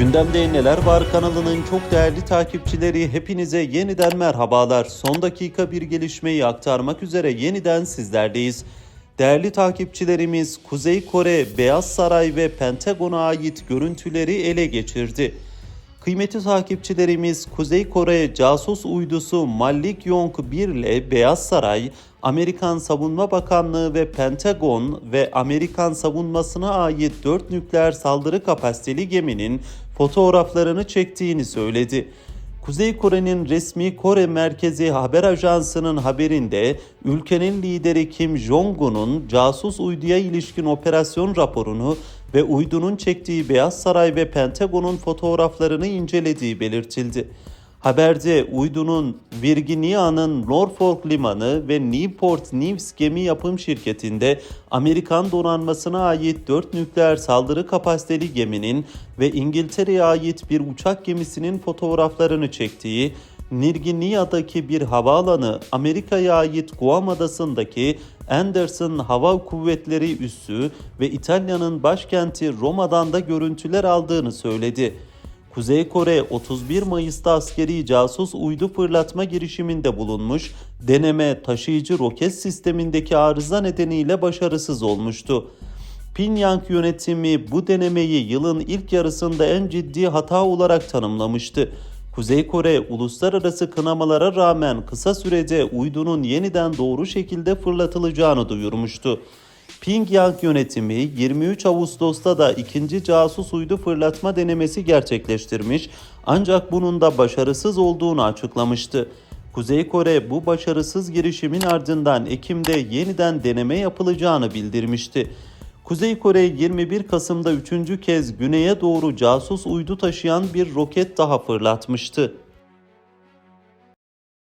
Gündemde Neler Var kanalının çok değerli takipçileri hepinize yeniden merhabalar. Son dakika bir gelişmeyi aktarmak üzere yeniden sizlerdeyiz. Değerli takipçilerimiz Kuzey Kore, Beyaz Saray ve Pentagon'a ait görüntüleri ele geçirdi. Kıymetli takipçilerimiz Kuzey Kore casus uydusu Malik Yong-1 ile Beyaz Saray, Amerikan Savunma Bakanlığı ve Pentagon ve Amerikan savunmasına ait 4 nükleer saldırı kapasiteli geminin fotoğraflarını çektiğini söyledi. Kuzey Kore'nin resmi Kore Merkezi Haber Ajansı'nın haberinde ülkenin lideri Kim Jong-un'un casus uyduya ilişkin operasyon raporunu ve uydunun çektiği Beyaz Saray ve Pentagon'un fotoğraflarını incelediği belirtildi. Haberde uydunun Virginia'nın Norfolk Limanı ve Newport News gemi yapım şirketinde Amerikan donanmasına ait 4 nükleer saldırı kapasiteli geminin ve İngiltere'ye ait bir uçak gemisinin fotoğraflarını çektiği, Nirginia'daki bir havaalanı, Amerika'ya ait Guam adasındaki Anderson Hava Kuvvetleri Üssü ve İtalya'nın başkenti Roma'dan da görüntüler aldığını söyledi. Kuzey Kore 31 Mayıs'ta askeri casus uydu fırlatma girişiminde bulunmuş, deneme taşıyıcı roket sistemindeki arıza nedeniyle başarısız olmuştu. Pyongyang yönetimi bu denemeyi yılın ilk yarısında en ciddi hata olarak tanımlamıştı. Kuzey Kore uluslararası kınamalara rağmen kısa sürede uydunun yeniden doğru şekilde fırlatılacağını duyurmuştu. Pyongyang yönetimi 23 Ağustos'ta da ikinci casus uydu fırlatma denemesi gerçekleştirmiş ancak bunun da başarısız olduğunu açıklamıştı. Kuzey Kore bu başarısız girişimin ardından Ekim'de yeniden deneme yapılacağını bildirmişti. Kuzey Kore 21 Kasım'da üçüncü kez güneye doğru casus uydu taşıyan bir roket daha fırlatmıştı.